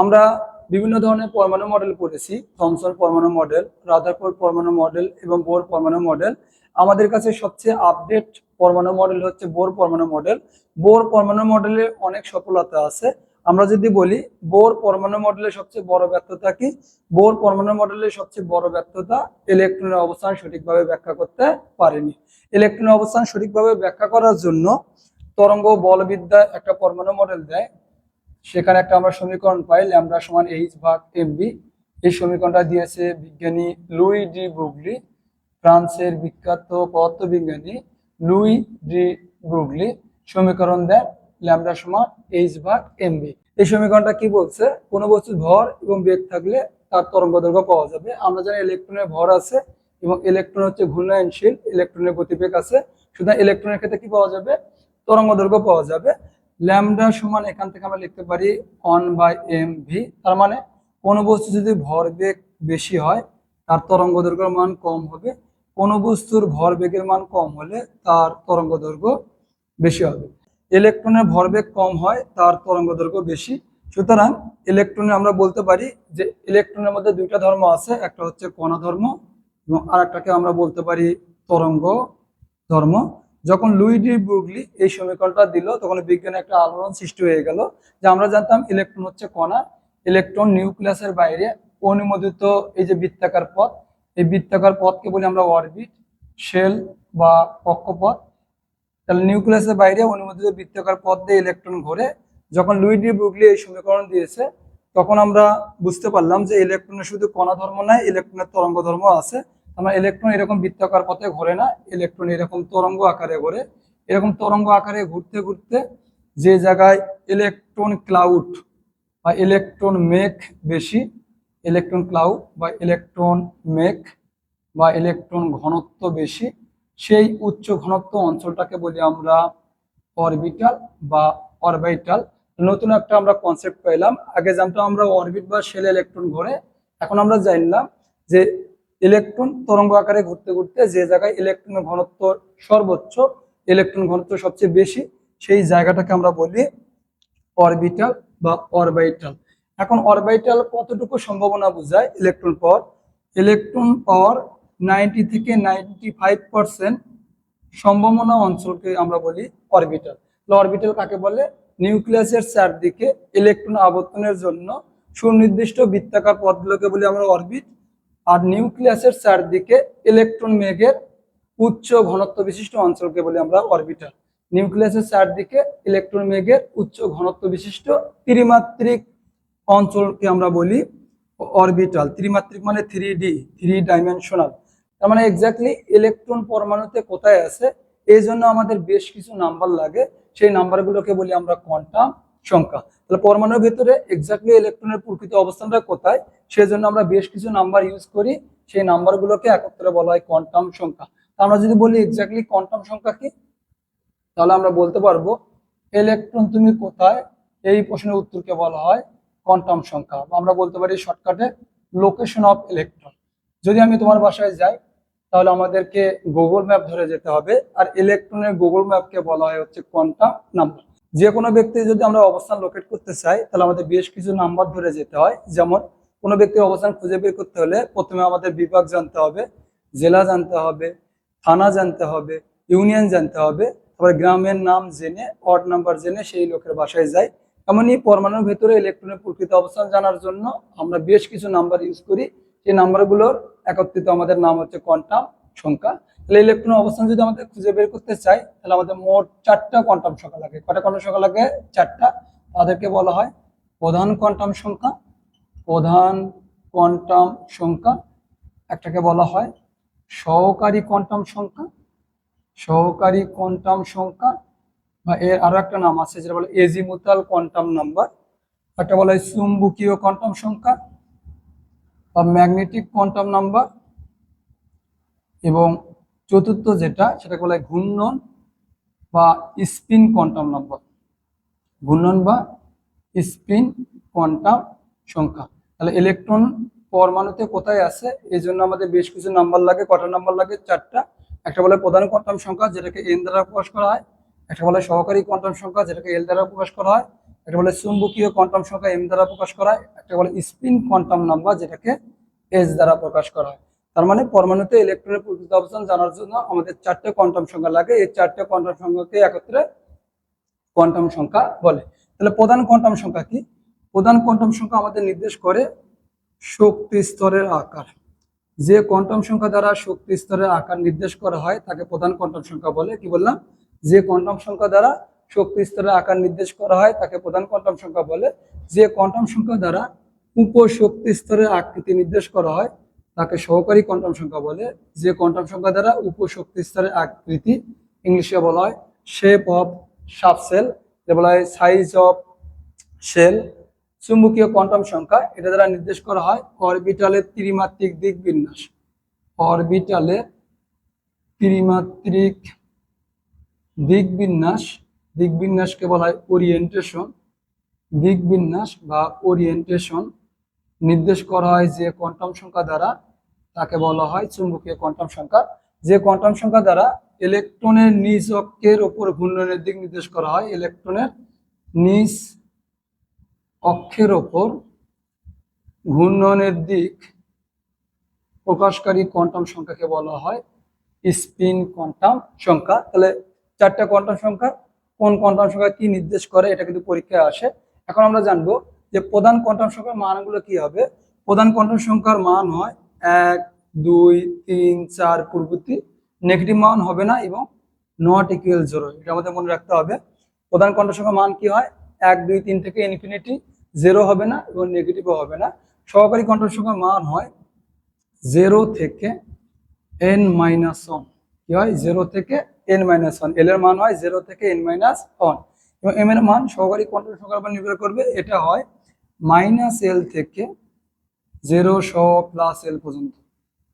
আমরা বিভিন্ন ধরনের পরমাণু মডেল পড়েছি থমসন পরমাণু মডেল রাদারফোর্ড পরমাণু মডেল এবং বোর পরমাণু মডেল আমাদের কাছে সবচেয়ে আপডেট পরমাণু মডেল হচ্ছে বোর পরমাণু মডেল বোর পরমাণু মডেলে অনেক সফলতা আছে। আমরা যদি বলি বোর পরমাণু মডেলের সবচেয়ে বড় ব্যর্থতা কি? বোর পরমাণু মডেলের সবচেয়ে বড় ব্যর্থতা ইলেকট্রনের অবস্থান সঠিকভাবে ব্যাখ্যা করতে পারেনি। ইলেকট্রনের অবস্থান সঠিকভাবে ব্যাখ্যা করার জন্য তরঙ্গ বলবিদ্যা একটা পরমাণু মডেল দেয়। সেখানে একটা আমরা সমীকরণ পাই ল্যামডা সমান এইচ ভাগ এমবি এই সমীকরণটা দিয়েছে বিজ্ঞানী লুই ডি ব্রুগলি, ফ্রান্সের বিখ্যাত পদার্থবিজ্ঞানী লুই ডি ব্রুগলি। সমীকরণ দেন ল্যামডা সমান এইচ ভাগ এমবি এই সমীকরণটা কি বলছে? কোনো বস্তুর ভর এবং বেগ থাকলে তার তরঙ্গ দৈর্ঘ্য পাওয়া যাবে। আমরা জানি ইলেকট্রনের ভর আছে এবং ইলেকট্রন হচ্ছে ঘূর্ণায়নশীল, ইলেকট্রনের গতিবেগ আছে। সুতরাং ইলেকট্রনের ক্ষেত্রে কি পাওয়া যাবে? তরঙ্গ দৈর্ঘ্য পাওয়া যাবে। ল্যামডা সমান এখান থেকে আমরা লিখতে পারি অন বাই এম ভি তার মানে কোনো বস্তু যদি ভর ভরবেগ বেশি হয়, তার তরঙ্গ দৈর্ঘ্যের মান কম হবে। কোনো বস্তুর ভরবেগের মান কম হলে তার তরঙ্গ দৈর্ঘ্য বেশি হবে। ইলেকট্রনের ভরবেগ কম হয়, তার তরঙ্গ দৈর্ঘ্য বেশি। সুতরাং ইলেকট্রনে আমরা বলতে পারি যে ইলেকট্রনের মধ্যে দুইটা ধর্ম আছে, একটা হচ্ছে কণা ধর্ম এবং আর একটাকে আমরা বলতে পারি তরঙ্গ ধর্ম। যখন লুই ডি ব্রুগলি এই সমীকরণটা দিল, তখন বিজ্ঞানে একটা আলোড়ন সৃষ্টি হয়ে গেল, যে আমরা জানতাম ইলেকট্রন হচ্ছে কণা, ইলেকট্রন নিউক্লিয়াসের বাইরে অনুমোদিত এই যে বৃত্তাকার পথ, এই বৃত্তাকার পথকে বলি আমরা অরবিট, শেল বা কক্ষপথ। তাহলে নিউক্লিয়াসের বাইরে অনুমোদিত বৃত্তাকার পথ দিয়ে ইলেকট্রন ঘোরে। যখন লুই ডি ব্রুগলি এই সমীকরণ দিয়েছে, তখন আমরা বুঝতে পারলাম যে ইলেকট্রনের শুধু কণা ধর্ম নয়, ইলেকট্রনের তরঙ্গ ধর্ম আছে। আমরা ইলেকট্রন এরকম বৃত্তাকার পথে ঘোরে না ইলেকট্রন এরকম তরঙ্গ আকারে ঘোরে। এরকম তরঙ্গ আকারে ঘুরতে ঘুরতে যে জায়গায় ইলেকট্রন ক্লাউড বা ইলেকট্রন মেঘ বেশি ইলেকট্রন ক্লাউড বা ইলেকট্রন মেঘ বা ইলেকট্রন ঘনত্ব বেশি, সেই উচ্চ ঘনত্ব অঞ্চলটাকে বলি আমরা অরবিটাল বা অরবাইটাল নতুন একটা আমরা কনসেপ্ট পেলাম আগে জানতাম আমরা অরবিট বা শেল ইলেকট্রন ঘোরে। এখন আমরা জানলাম যে ইলেকট্রন তরঙ্গ আকারে ঘুরতে ঘুরতে যে জায়গায় ইলেকট্রনের ঘনত্ব সর্বোচ্চ, ইলেকট্রন ঘনত্ব সবচেয়ে বেশি, সেই জায়গাটাকে আমরা বলি অরবিটাল বা অরবাইটাল। এখন অরবাইটাল কতটুকু সম্ভাবনা বোঝায় ইলেকট্রন পর ইলেকট্রন পর নাইনটি থেকে নাইনটি ফাইভ পার্সেন্ট সম্ভাবনা অঞ্চলকে আমরা বলি অরবিটাল। অরবিটাল কাকে বলে? নিউক্লিয়াসের চারদিকে ইলেকট্রন আবর্তনের জন্য সুনির্দিষ্ট বৃত্তাকার পথগুলোকে বলি আমরা অরবিট। আর নিউক্লিয়াসের চারদিকে ইলেকট্রন মেঘের উচ্চ ঘনত্ব বিশিষ্ট অঞ্চলকে বলি আমরা অরবিটাল। নিউক্লিয়াসের চারদিকে ইলেকট্রন মেঘের উচ্চ ঘনত্ব বিশিষ্ট ত্রিমাত্রিক অঞ্চলকে আমরা বলি অরবিটাল। ত্রিমাত্রিক মানে থ্রি ডি থ্রি ডাইমেনশনাল তার মানে এক্স্যাক্টলি ইলেকট্রন পরমাণুতে কোথায় আছে এই জন্য আমাদের বেশ কিছু নাম্বার লাগে। সেই নাম্বারগুলোকে বলি আমরা কোয়ান্টাম সংখ্যা। তাহলে পরমাণুর ভিতরে এক্স্যাক্টলি ইলেকট্রনের প্রকৃত অবস্থানটা কোথায়? সেই জন্য আমরা বেশ কিছু নাম্বার ইউজ করি। সেই নাম্বারগুলোকে একত্রে বলা হয় কোয়ান্টাম সংখ্যা। আমরা যদি বলি এক্স্যাক্টলি কোয়ান্টাম সংখ্যা কি? তাহলে আমরা বলতে পারব ইলেকট্রন তুমি কোথায়? এই প্রশ্নের উত্তরকে বলা হয় কোয়ান্টাম সংখ্যা। আমরা বলতে পারি শর্টকাটে লোকেশন অফ ইলেকট্রন যদি আমি তোমার বাসায় যাই, তাহলে আমাদেরকে গুগল ম্যাপ ধরে যেতে হবে। আর ইলেকট্রনের গুগল ম্যাপকে বলা হয় হচ্ছে কোয়ান্টাম নাম্বার যে কোনো ব্যক্তি যদি আমরা অবস্থান লোকেট করতে চাই, তাহলে আমাদের বেশ কিছু নাম্বার ধরে যেতে হয়। যেমন, কোনো ব্যক্তির অবস্থান খুঁজে বের করতে হলে প্রথমে আমাদের বিভাগ জানতে হবে, জেলা জানতে হবে, থানা জানতে হবে ইউনিয়ন জানতে হবে, তারপরে গ্রামের নাম জেনে অড নাম্বার জেনে সেই লোকের বাসায় যাই। এমনই পরমাণুর ভেতরে ইলেকট্রনের প্রকৃত অবস্থান জানার জন্য আমরা বেশ কিছু নাম্বার ইউজ করি। সেই নাম্বারগুলোর একত্রিত আমাদের নাম হচ্ছে কোয়ান্টাম সংখ্যা। তাহলে ইলেকট্রন অবস্থান যদি আমাদের খুঁজে বের করতে চাই, তাহলে আমাদের মোট চারটা কোয়ান্টাম সংখ্যা লাগে। কটা কোয়ান্টাম সংখ্যা লাগে? চারটা। তাদেরকে বলা হয় প্রধান কোয়ান্টাম সংখ্যা, প্রধান কোয়ান্টাম সংখ্যা, একটাকে বলা হয় সহকারী কোয়ান্টাম সংখ্যা, সহকারী কোয়ান্টাম সংখ্যা, বা এর আরও একটা নাম আছে যেটা বলে এজিমুতাল কোয়ান্টাম নাম্বার। একটা বলা হয় চুম্বকীয় কোয়ান্টাম সংখ্যা, বা ম্যাগনেটিক কোয়ান্টাম নাম্বার, এবং চতুর্থ যেটা, সেটাকে বলা হয় ঘূর্ণন বা স্পিন কোয়ান্টাম নম্বর। ঘূর্ণন বা স্পিন কোয়ান্টাম সংখ্যা। তাহলে ইলেকট্রন পরমাণুতে কোথায় আছে? এই জন্য আমাদের বেশ কিছু নাম্বার লাগে, কটা নাম্বার লাগে? চারটা। একটা বলে প্রধান কোয়ান্টাম সংখ্যা, যেটাকে এন দ্বারা প্রকাশ করা হয়। একটা বলে সহকারী কোয়ান্টাম সংখ্যা, যেটাকে এল দ্বারা প্রকাশ করা হয়। একটা বলে চুম্বকীয় কোয়ান্টাম সংখ্যা এম দ্বারা প্রকাশ করা হয়। একটা বলে স্পিন কোয়ান্টাম নাম্বার, যেটাকে এস দ্বারা প্রকাশ করা হয়। তার মানে পরমাণুতে ইলেকট্রনের প্রকৃত অবস্থান জানার জন্য আমাদের চারটে কোয়ান্টাম সংখ্যা লাগে। এই চারটে কোয়ান্টাম সংখ্যাকে একত্রে কোয়ান্টাম সংখ্যা বলে। তাহলে প্রধান কোয়ান্টাম সংখ্যা কি? প্রধান কোয়ান্টাম সংখ্যা আমাদের নির্দেশ করে শক্তি স্তরের আকার। যে কোয়ান্টাম সংখ্যা দ্বারা শক্তি স্তরের আকার নির্দেশ করা হয়, তাকে প্রধান কোয়ান্টাম সংখ্যা বলে। কি বললাম? যে কোয়ান্টাম সংখ্যা দ্বারা শক্তি স্তরের আকার নির্দেশ করা হয়, তাকে প্রধান কোয়ান্টাম সংখ্যা বলে। যে কোয়ান্টাম সংখ্যা দ্বারা উপশক্তি স্তরের আকৃতি নির্দেশ করা হয় তাকে সহকারী কোয়ান্টাম সংখ্যা বলে, যে কোয়ান্টাম সংখ্যা দ্বারা উপশক্তি স্তরের আকৃতি ইংলিশে বলা হয় শেপ অফ সাবসেল বলা হয় সাইজ অফ সেল চুম্বকীয় কোয়ান্টাম সংখ্যা, এটা দ্বারা নির্দেশ করা হয় অরবিটালের ত্রিমাত্রিক দিক বিন্যাস। অরবিটালের ত্রিমাত্রিক দিক বিন্যাস, দিক বিন্যাসকে বলা হয় ওরিয়েন্টেশন দিক বিন্যাস বা ওরিয়েন্টেশন নির্দেশ করা হয় যে কোয়ান্টাম সংখ্যা দ্বারা, তাকে বলা হয় চুম্বকীয় কোয়ান্টাম সংখ্যা। যে কোয়ান্টাম সংখ্যা দ্বারা ইলেকট্রনের নিজ অক্ষের ওপর ঘূর্ণনের দিক নির্দেশ করা হয়, ইলেকট্রনের নিজ অক্ষের ওপর ঘূর্ণনের দিক প্রকাশকারী কোয়ান্টাম সংখ্যাকে বলা হয় স্পিন কোয়ান্টাম সংখ্যা। তাহলে চারটা কোয়ান্টাম সংখ্যা, কোন কোয়ান্টাম সংখ্যা কি নির্দেশ করে, এটা কিন্তু পরীক্ষায় আসে। এখন আমরা জানব যে প্রধান কোয়ান্টাম সংখ্যার মানগুলো কি হবে? প্রধান কোয়ান্টাম সংখ্যার মান হয় এক, দুই, তিন, চার পূর্ববর্তী নেগেটিভ মান হবে না এবং নট ইকুয়াল জিরো এটা আমাদের মনে রাখতে হবে। প্রধান কোয়ান্টাম সংখ্যার মান কি হয়? এক, দুই, তিন থেকে ইনফিনিটি জিরো হবে না এবং নেগেটিভও হবে না। সহকারী কোয়ান্টাম সংখ্যার মান হয় জিরো থেকে এন মাইনাস ওয়ান কি হয়? জিরো থেকে এন মাইনাস ওয়ান এল এর মান হয় জিরো থেকে এন মাইনাস ওয়ান এবং এম এর মান সহকারী কোয়ান্টাম সংখ্যার উপর নির্ভর করবে। এটা হয় মাইনাস এল থেকে জিরো সহ প্লাস এল পর্যন্ত।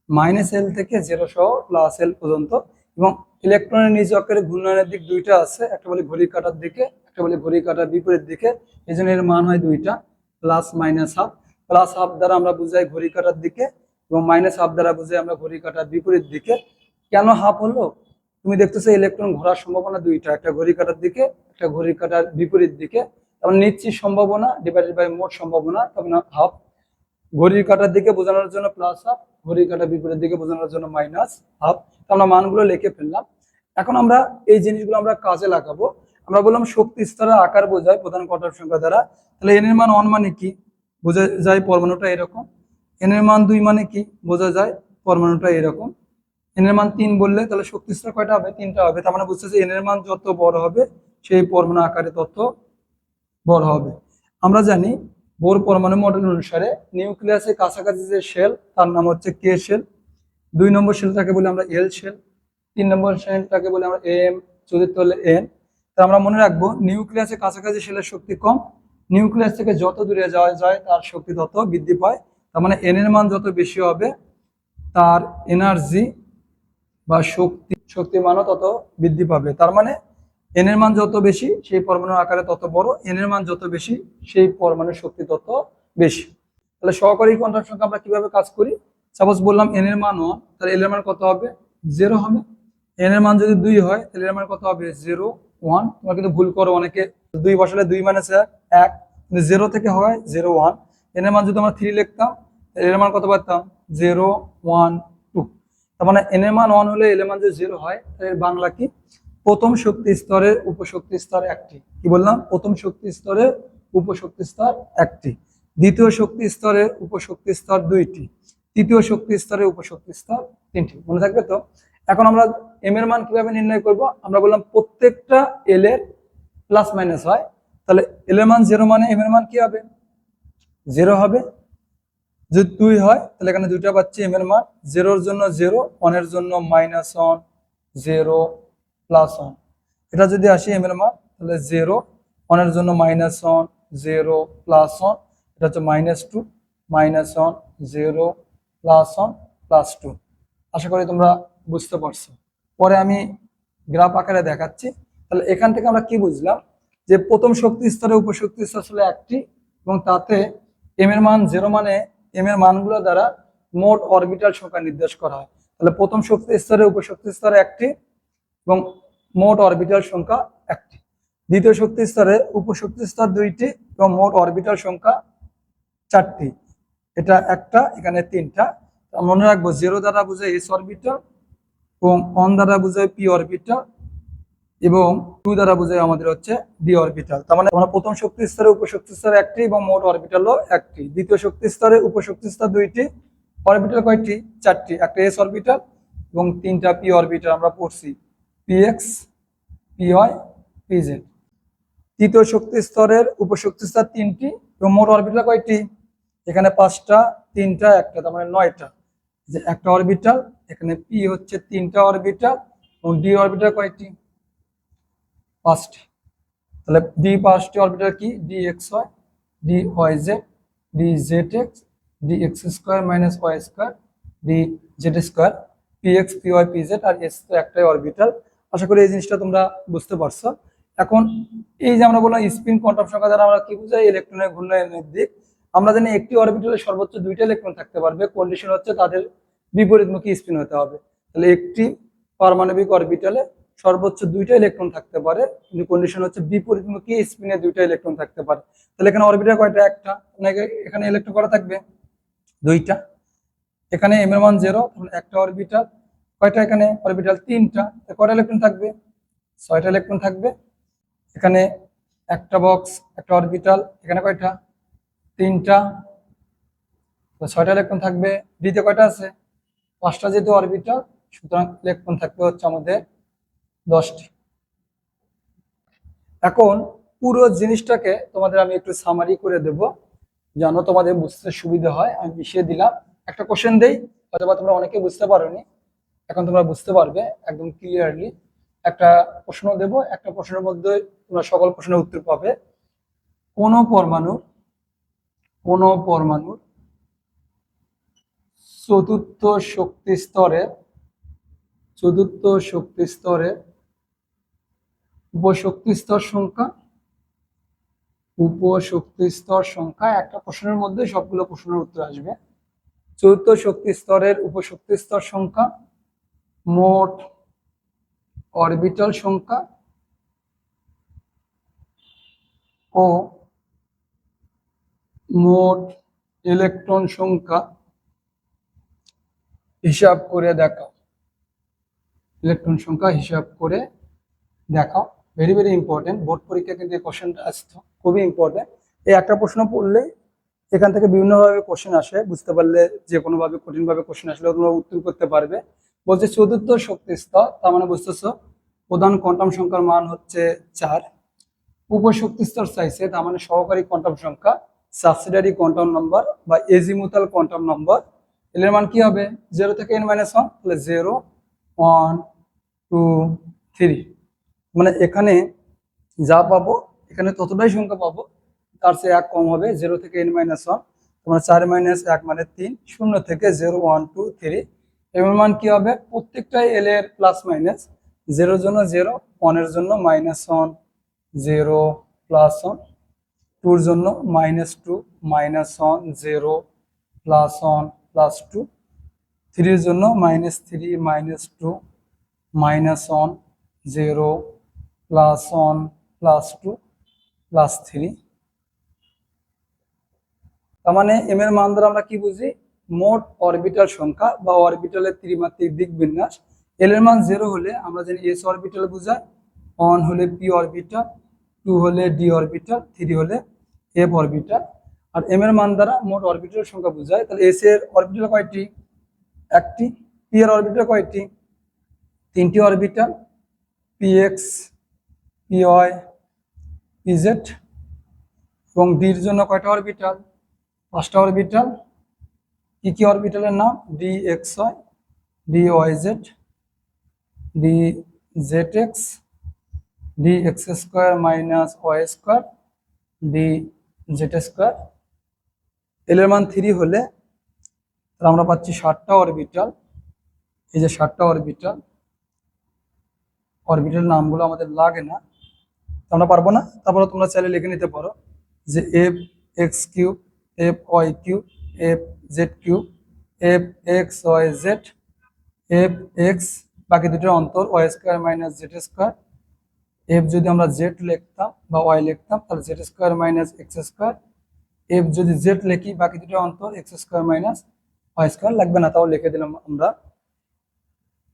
মাইনাস এল থেকে জিরো সহ প্লাস এল পর্যন্ত এবং ইলেকট্রনের নিজ অক্ষের ঘূর্ণনের দিক দুইটা আছে, একটা বলি ঘড়ি কাটার দিকে, একটা বলি ঘড়ি কাটার বিপরীত দিকে। এই জন্য এর মান হয় দুইটা plus minus half plus half দ্বারা আমরা বুঝাই ঘড়ি কাটার দিকে এবং মাইনাস হাফ দ্বারা বুঝাই আমরা ঘড়ি কাটার বিপরীত দিকে। কেন হাফ হলো? তুমি দেখতেছো ইলেকট্রন ঘোরার সম্ভাবনা দুইটা, একটা ঘড়ি কাটার দিকে, একটা ঘড়ি কাটার বিপরীত দিকে। তখন নিশ্চিত সম্ভাবনা ডিভাইডেড বাই মোট সম্ভাবনা, তখন হাফ ঘড়ির কাটার দিকে বোঝানোর জন্য প্লাস হাফ ঘড়ির কাটার বিপরীত দিকে বোঝানোর জন্য মাইনাস হাফ আমরা মানগুলো লিখে ফেললাম। এখন আমরা এই জিনিসগুলো আমরা কাজে লাগাবো। আমরা বললাম শক্তি স্তরের আকার বোঝায় প্রধান কোয়ান্টাম সংখ্যা দ্বারা। তাহলে এন এর মান ওয়ান মানে কি? বোঝা যায় পরমাণুটা এরকম। এন এর মান দুই মানে কি? বোঝা যায় পরমাণুটা এরকম। এন এর মান তিন বললে তাহলে শক্তি স্তর কয়টা হবে? তিনটা হবে। তার মানে বুঝতেছে এন এর মান যত বড় হবে, সেই পরমাণু আকারে তত বড় হবে। আমরা জানি বোর পরমাণু মডেল অনুসারে নিউক্লিয়াসের কাছাকাছি যে শেল তার নাম হচ্ছে কে শেল দুই নম্বর শেলটাকে বলি আমরা এল শেল তিন নম্বর শেলটাকে বলি আমরা এম চতুর্থ হলে এন তা আমরা মনে রাখব নিউক্লিয়াসের কাছাকাছি শেলের শক্তি কম। নিউক্লিয়াস থেকে যত দূরে যাওয়া যায়, তার শক্তি তত বৃদ্ধি পায়। তার মানে এন এর মান যত বেশি হবে, তার এনার্জি বা শক্তি, শক্তির মানও তত বৃদ্ধি পাবে। তার মানে এন এর মান যত বেশি সেই পরমাণুর আকারে তত বড় এন এর মান যত বেশি সেই পরমাণুর শক্তি তত বেশি তাহলে সহকারী কোয়ান্টাম সংখ্যা আমরা কীভাবে কাজ করি সাপোজ বললাম এন এর মান ওয়ান তাহলে এল এর মান কত হবে জিরো হবে এন এর মান যদি দুই হয় তাহলে এর মান কত হবে জিরো ওয়ান তোমরা কিন্তু ভুল করো অনেকে দুই বসালে দুই মানে এক কিন্তু জিরো থেকে হয় জিরো ওয়ান এন এর মান যদি আমরা থ্রি লিখতাম তাহলে এর মান কত পারতাম জিরো ওয়ান টু তার মানে এন এর মান ওয়ান হলে এল এর মান যদি জিরো হয় তাহলে বাংলা কি প্রথম শক্তি স্তরের উপশক্তি স্তর একটি। কি বললাম? প্রথম শক্তি স্তরের উপশক্তি স্তর একটি। দ্বিতীয় শক্তি স্তরের উপশক্তি স্তর দুইটি। তৃতীয় শক্তি স্তরের উপশক্তি স্তর তিনটি। মনে থাকবে তো? এখন আমরা এম এর মান কীভাবে নির্ণয় করব? আমরা বললাম প্রত্যেকটা এল এর প্লাস মাইনাস হয়। তাহলে এল এর মান জিরো মানে এম এর মান কি হবে? জিরো হবে। যদি দুই হয়, তাহলে এখানে দুইটা পাচ্ছি এম এর মান। জিরোর জন্য জিরো ওয়ানের জন্য minus one zero plus one এটা যদি আসি এম এর মান, তাহলে জিরো ওয়ানের জন্য minus one zero plus one এটা হচ্ছে minus two minus one zero plus one plus two আশা করি তোমরা বুঝতে পারছ। পরে আমি গ্রাফ আকারে দেখাচ্ছি। তাহলে এখান থেকে আমরা কি বুঝলাম? যে প্রথম শক্তি স্তরে উপশক্তি স্তর আসলে একটি, এবং তাতে এম এর মান জিরো মানে এম এর মানগুলো দ্বারা মোট অরবিটাল সংখ্যা নির্দেশ করা হয়। তাহলে প্রথম শক্তি স্তরে উপশক্তি স্তরে একটি এবং মোট অরবিটাল সংখ্যা একটি। দ্বিতীয় শক্তি স্তরে উপশক্তি স্তর দুইটি এবং মোট অরবিটাল সংখ্যা চারটি। এটা একটা, এখানে তিনটা। মনে রাখব জিরো দ্বারা বোঝায় এস অরবিটাল এবং অন দ্বারা বোঝায় পি অরবিটাল এবং টু দ্বারা বোঝায় আমাদের হচ্ছে ডি অরবিটাল তার মানে আমরা প্রথম শক্তি স্তরে উপশক্তি স্তরে একটি এবং মোট অরবিটালও একটি। দ্বিতীয় শক্তি স্তরে উপশক্তি স্তর দুইটি অরবিটাল কয়টি? চারটি। একটা এস অরবিটাল এবং তিনটা পি অরবিটাল আমরা পড়ছি। পিএক্স পিওয়াই পিজেড তৃতীয় শক্তি স্তরের উপশক্তি স্তর তিনটি এবং মোট অরবিটাল কয়টি? এখানে পাঁচটা, তিনটা, একটা, তার মানে নয়টা। যে একটা অরবিটাল এখানে পি হচ্ছে তিনটা অরবিটাল এবং ডি অরবিটাল কয়টি? পাঁচটি। তাহলে ডি পাঁচটি অরবিটাল কি? D X Y D Y Z D Z X D X square minus Y square D Z square P X P Y P Z আর S তো একটাই অরবিটাল আশা করি এই জিনিসটা তোমরা বুঝতে পারছ। এখন এই যে আমরা বললাম স্পিন কোয়ান্টাম সংখ্যা দ্বারা আমরা কি বুঝাই? ইলেকট্রনের ঘূর্ণায়নের দিক। আমরা জানি একটি অরবিটালে সর্বোচ্চ দুইটা ইলেকট্রন থাকতে পারবে। কন্ডিশন হচ্ছে তাদের বিপরীতমুখী স্পিন হতে হবে। তাহলে একটি পারমাণবিক অরবিটালে সর্বোচ্চ দুইটা ইলেকট্রন থাকতে পারে, কিন্তু কন্ডিশন হচ্ছে বিপরীতমুখী স্পিনে দুইটা ইলেকট্রন থাকতে পারে। তাহলে এখানে অরবিটাল কয়টা? একটা। নাকি এখানে ইলেকট্রন কটা থাকবে? দুইটা। এখানে এম এর মান জিরো একটা অরবিটাল কয়টা এখানে? অরবিটাল তিনটা। কয়টা ইলেকট্রন থাকবে? ছয়টা ইলেকট্রন থাকবে। এখানে একটা বক্স একটা অরবিটাল এখানে কয়টা? তিনটা। ছয়টা ইলেকট্রন থাকবে। দ্বিতীয় কয়টা আছে? পাঁচটা যেহেতু অরবিটাল সুতরাং ইলেকট্রন থাকবে হচ্ছে আমাদের দশটি। এখন পুরো জিনিসটাকে তোমাদের আমি একটু সামারি করে দেব, যেন তোমাদের বুঝতে সুবিধা হয়। আমি মিশিয়ে দিলাম। একটা কোশ্চেন দেই অথবা তোমরা অনেকে বুঝতে পারোনি। এখন তোমরা বুঝতে পারবে একদম ক্লিয়ারলি একটা প্রশ্ন দেব, একটা প্রশ্নের মধ্যে তোমরা সকল প্রশ্নের উত্তর পাবে। কোন পরমাণু, কোন পরমাণুর চতুর্থ শক্তি স্তরে, চতুর্থ শক্তি স্তরে উপশক্তি স্তর সংখ্যা, উপশক্তি স্তর সংখ্যা, একটা প্রশ্নের মধ্যে সবগুলো প্রশ্নের উত্তর আসবে। চতুর্থ শক্তি স্তরের উপশক্তি স্তর সংখ্যা মোট অরবিটাল সংখ্যা ও মোট ইলেকট্রন সংখ্যা হিসাব করে দেখাও। ইলেকট্রন সংখ্যা হিসাব করে দেখাও। ভেরি ভেরি ইম্পর্টেন্ট বোর্ড পরীক্ষা কিন্তু কোশ্চেনটা আসতো। খুবই ইম্পর্টেন্ট এই একটা প্রশ্ন পড়লে এখান থেকে বিভিন্নভাবে কোশ্চেন আসে। বুঝতে পারলে যে কোনোভাবে কঠিনভাবে কোশ্চেন আসলে তোমরা উত্তর করতে পারবে। বলছে চতুর্থ শক্তি স্তর, তার মানে বুঝতেছো, প্রধান কোয়ান্টাম সংখ্যার মান হচ্ছে চার। উপশক্তি স্তর চাইছে, তার মানে সহকারী কোয়ান্টাম সংখ্যা সাবসিডারি কোয়ান্টাম নম্বর বা এজিমুতাল কোয়ান্টাম নম্বর এর মান কি হবে? জিরো থেকে এন মাইনাস ওয়ান তাহলে জিরো ওয়ান টু থ্রি মানে এখানে যা পাবো, এখানে ততটাই সংখ্যা পাবো, তার চেয়ে এক কম হবে জিরো থেকে এন মাইনাস ওয়ান তোমার চার মাইনাস এক মানে তিন, শূন্য থেকে জিরো ওয়ান টু থ্রি এর মান কি হবে? প্রত্যেকটাই এল এর প্লাস মাইনাস জিরোর জন্য জিরো ওয়ানের জন্য minus one zero plus one টুর জন্য minus two minus one zero plus one plus two থ্রির জন্য minus three minus two minus one zero plus one plus two plus three তার মানে এম এর মান দ্বারা আমরা কি বুঝি? মোট অরবিটাল সংখ্যা বা অরবিটালের ত্রিমাত্রিক দিক বিন্যাস। এল এর মান জিরো হলে আমরা জানি এস অরবিটাল বোঝায় ওয়ান হলে পি অরবিটাল টু হলে ডি অরবিটাল থ্রি হলে এফ অরবিটাল আর এম এর মান দ্বারা মোট অরবিটাল সংখ্যা বোঝায়, তাহলে এস এর অরবিটাল কয়টি? একটি। পি এর অরবিটাল কয়টি? তিনটি orbital P X P Y P Z এবং ডির জন্য কয়টা অরবিটাল পাঁচটা অরবিটাল কি কি অরবিটালের নাম? D X Y D Y Z D Z X D X square minus Y square D Z square. L এর মান থ্রি হলে আমরা পাচ্ছি ষাটটা অরবিটাল। এই যে ষাটটা অরবিটাল অরবিটাল নামগুলো আমাদের লাগে না। আমরা পারব না? তারপরে তোমরা চাইলে লিখে নিতে পারো যে F X cube F Y cube F Z cube F X Y Z F X বাকি দুটোর অন্তর Y square minus Z square F যদি আমরা জেড লিখতাম বা ওয়াই লিখতাম, তাহলে Z square minus X square F যদি জেড লিখি, বাকি দুটো অন্তর X square minus Y square লাগবে না, তাও লিখে দিলাম আমরা।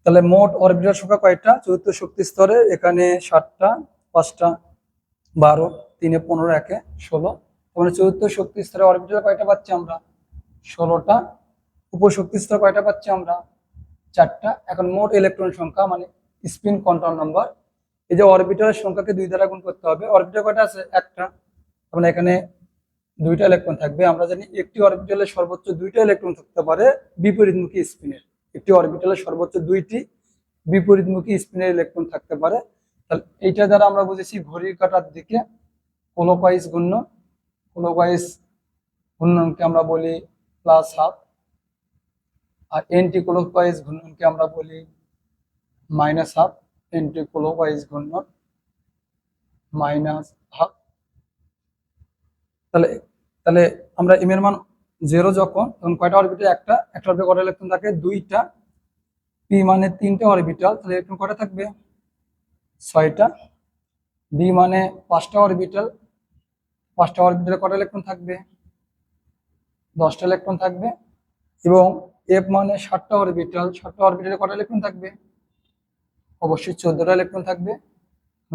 তাহলে মোট অরবিটাল সংখ্যা কয়টা? চতুর্থ শক্তি স্তরে, এখানে সাতটা, পাঁচটা, বারো, তিনে পনেরো, একে ষোলো। তাহলে চতুর্থ শক্তি স্তরে অরবিটাল কয়টা পাচ্ছি আমরা? ষোলোটা উপশক্তি স্তরে কয়টা পাচ্ছি আমরা? চারটা। এখন মোট ইলেকট্রন সংখ্যা মানে স্পিন কন্ট্রোল নাম্বার এই যে অরবিটারের সংখ্যাকে দুই দ্বারা গুণ করতে হবে। অরবিটাল কয়টা আছে? একটা। মানে এখানে দুইটা ইলেকট্রন থাকবে। আমরা জানি একটি অরবিটালে সর্বোচ্চ দুইটা ইলেকট্রন থাকতে পারে বিপরীতমুখী স্পিনের একটি অরবিটালে সর্বোচ্চ দুইটি বিপরীতমুখী স্পিনের ইলেকট্রন থাকতে পারে। তাহলে এইটা দ্বারা আমরা বুঝেছি ঘড়ির কাটার দিকে ক্লোকওয়াইজ ঘূর্ণ ক্লোকওয়াইজ ঘূর্ণনকে আমরা বলি প্লাস হাফ আর এন্টি ক্লোকওয়াইজ ঘূর্ণনকে আমরা বলি মাইনাস হাফ এন্টি ক্লোকওয়াইজ ঘূর্ণন মাইনাস হাফ তাহলে তাহলে আমরা এম এর মান জিরো যখন, তখন কয়টা অরবিটাল একটা একটা অরবিটাল কটা ইলেকট্রন থাকে? দুইটা। পি মানে তিনটা অরবিটাল তাহলে ইলেকট্রন কটা থাকবে? ছয়টা। ডি মানে পাঁচটা অরবিটাল পাঁচটা অরবিটালে কটা ইলেকট্রন থাকবে? দশটা ইলেকট্রন থাকবে এবং এফ মানে ষাটটা অরবিটাল ষাটটা অরবিটালে কটা ইলেকট্রন থাকবে? অবশ্যই চোদ্দটা ইলেকট্রন থাকবে।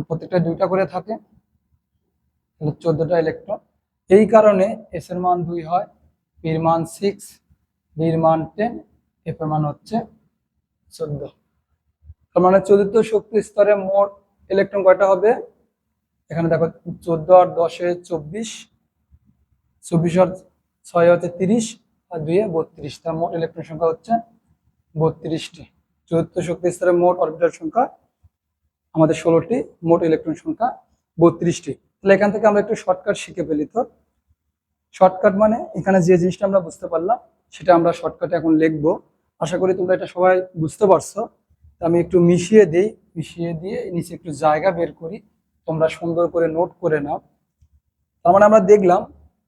প্রত্যেকটা দুইটা করে থাকে চোদ্দটা ইলেকট্রন এই কারণে এস এর মান দুই হয় পির মান সিক্স ডির মান টেন এফ এর মান হচ্ছে চোদ্দ। তার মানে চতুর্থ শক্তি স্তরে মোট ইলেকট্রন কয়টা হবে? এখানে দেখো, চোদ্দ আর দশে চব্বিশ চব্বিশ আর ছয় হচ্ছে তিরিশ আর দুইয়ে বত্রিশ। তার মোট ইলেকট্রন সংখ্যা হচ্ছে বত্রিশটি। চতুর্থ শক্তি স্তরে মোট অরবিটাল সংখ্যা আমাদের ষোলোটি, মোট ইলেকট্রন সংখ্যা বত্রিশটি। তাহলে এখান থেকে আমরা একটু শর্টকাট শিখে ফেলি তো। শর্টকাট মানে এখানে যে জিনিসটা আমরা বুঝতে পারলাম, সেটা আমরা শর্টকাটে এখন লিখব। আশা করি তোমরা এটা সবাই বুঝতে পারছ। আমি একটু মিশিয়ে দিই, মিশিয়ে দিয়ে নিচে একটু জায়গা বের করি। তোমরা সুন্দর করে নোট করে নাও। তার মানে আমরা দেখলাম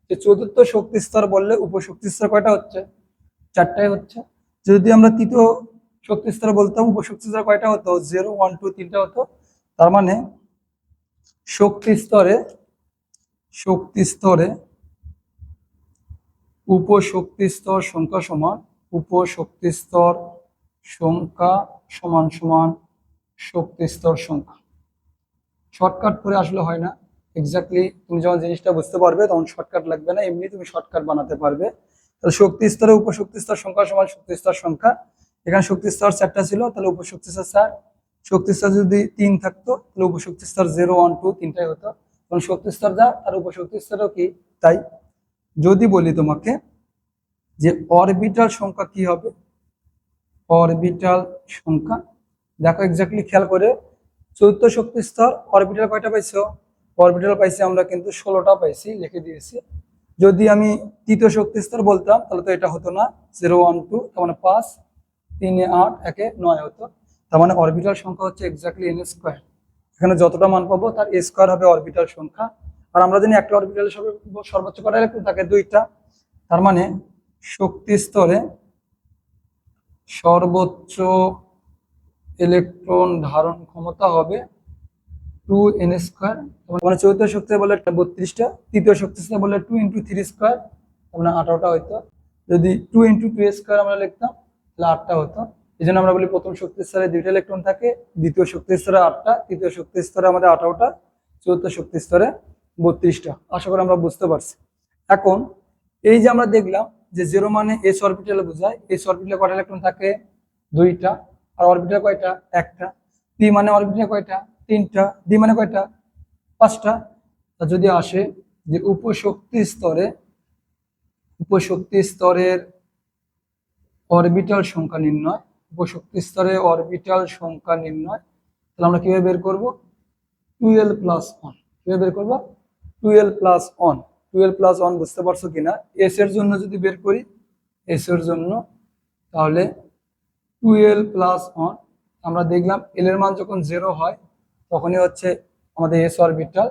যে চতুর্থ শক্তি স্তর বললে উপশক্তি স্তর কয়টা হচ্ছে? চারটাই হচ্ছে। যদি আমরা তৃতীয় শক্তি স্তর বলতাম, উপশক্তি স্তর কয়টা হতো? জিরো ওয়ান টু তিনটা হতো। তার মানে শক্তি স্তরে শক্তি স্তরে উপশক্তি স্তর সংখ্যা সমান, উপশক্তি স্তর সংখ্যা সমান সমান শক্তি স্তর সংখ্যা। শর্টকাট করে আসলে হয় না। এক্স্যাক্টলি তুমি যখন জিনিসটা বুঝতে পারবে, তখন শর্টকাট লাগবে না, এমনি তুমি শর্টকাট বানাতে পারবে। তাহলে শক্তি স্তরে উপশক্তি স্তর সংখ্যা সমান শক্তি স্তর সংখ্যা। এখানে শক্তি স্তর চারটা ছিল, তাহলে উপশক্তি স্তর চার। শক্তি স্তর যদি তিন থাকতো, তাহলে উপশক্তি স্তর জিরো ওয়ান টু তিনটাই হতো। তখন শক্তি স্তর যা আর উপশক্তি স্তরও কি? তাই। যদি বলি তোমাকে যে অরবিটাল সংখ্যা কি হবে? অরবিটাল সংখ্যা। দেখো এক্স্যাক্টলি খেয়াল করে। চতুর্থ শক্তি স্তর অরবিটাল কয়টা পাইছো? অরবিটাল পাইছি আমরা কিন্তু ষোলোটা পাইছি, লিখে দিয়েছি। যদি আমি তৃতীয় শক্তি স্তর বলতাম, তাহলে তো এটা হতো না, জিরো, ওয়ান, টু, তার মানে পাঁচ, তিনে আট, একে নয় হতো। তার মানে অরবিটাল সংখ্যা হচ্ছে এক্স্যাক্টলি এন স্কোয়ার এখানে যতটা মান পাবো, তার স্কোয়ার হবে অরবিটাল সংখ্যা। আর আমরা জানি একটা অরবিটালের সর্বোচ্চ কটা ইলেকট্রন থাকে? দুইটা। তার মানে শক্তি স্তরে সর্বোচ্চ ইলেকট্রন ধারণ ক্ষমতা হবে টু এন স্কোয়ার মানে চতুর্থ শক্তি বলে বত্রিশটা, তৃতীয় শক্তি বলে টু ইন্টু থ্রি স্কোয়ার মানে আঠারোটা হইতো। যদি টু ইন্টু টু স্কোয়ার আমরা লিখতাম, তাহলে আটটা হতো। এই জন্য আমরা বলি প্রথম শক্তি স্তরে দুইটা ইলেকট্রন থাকে, দ্বিতীয় শক্তি স্তরে আটটা, তৃতীয় শক্তি স্তরে আমাদের আঠারোটা চতুর্থ শক্তি স্তরে বত্রিশটা। আশা করি আমরা বুঝতে পারছি। এখন, এই যে আমরা দেখলাম যে জিরো মানে এস অরবিটালে বোঝায় এস অরবিটালে কয়টা ইলেকট্রন থাকে? দুইটা। আর অরবিটাল কয়টা? একটা। পি মানে অরবিটাল কয়টা? তিনটা ডি মানে কয়টা? পাঁচটা। যদি আসে যে উপশক্তি স্তরে, উপশক্তি স্তরের অরবিটাল সংখ্যা নির্ণয়, উপশক্তি স্তরে অরবিটাল সংখ্যা নির্ণয়, তাহলে আমরা কীভাবে বের করব? টুয়েলভ প্লাস ওয়ান কীভাবে বের করব? Twelve plus one twelve plus one বুঝতে পারছ কিনা? এস এর জন্য যদি বের করি এস এর জন্য, তাহলে টুয়েলভ প্লাস ওয়ান আমরা দেখলাম এল এর মান যখন জিরো হয় তখনই হচ্ছে আমাদের এস অরবিটাল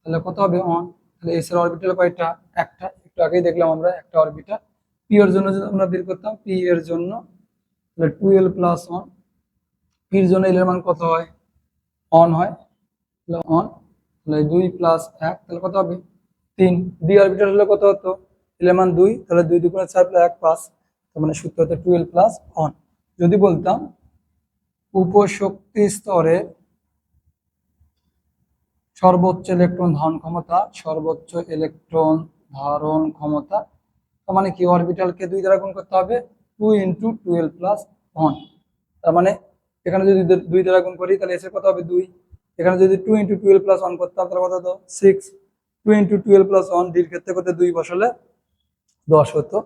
তাহলে কত হবে? অন তাহলে এস এর অরবিটাল কয়টা? একটা। একটু আগেই দেখলাম আমরা, একটা অরবিটাল পি এর জন্য আমরা বের করতাম পি এর জন্য, তাহলে টুয়েলভ প্লাস ওয়ান পির জন্য এল এর মান কত হয়? অন হয়। তাহলে অন তাহলে দুই প্লাস এক, তাহলে কত হবে? তিন। ডি অরবিটাল হলে কত হতো? ইলেভেন দুই, তাহলে দুই দুগুণে চার প্লাস এক পাঁচ তার মানে সূত্র হতো টুয়েলভ প্লাস অন যদি বলতাম, উপশক্তি স্তরে সর্বোচ্চ ইলেকট্রন ধারণ ক্ষমতা, সর্বোচ্চ ইলেকট্রন ধারণ ক্ষমতা, তার মানে কি? অরবিটালকে দুই দ্বারা গুণ করতে হবে two into twelve plus one তার মানে এখানে যদি দুই দ্বারা গুণ করি, তাহলে এসে কত হবে? দুই। এখানে যদি two into twelve plus one করতাম তাহলে কত হতো? Six two into twelve plus one ডির ক্ষেত্রে করতে দুই বসালে দশ হতো।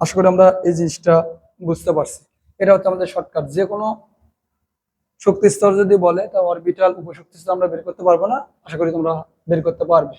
আশা করি আমরা এই জিনিসটা বুঝতে পারছি। এটা হচ্ছে আমাদের শর্টকাট যে কোনো শক্তি স্তর যদি বলে, তা অরবিটাল উপশক্তি স্তর আমরা বের করতে পারব না। আশা করি তোমরা বের করতে পারবে।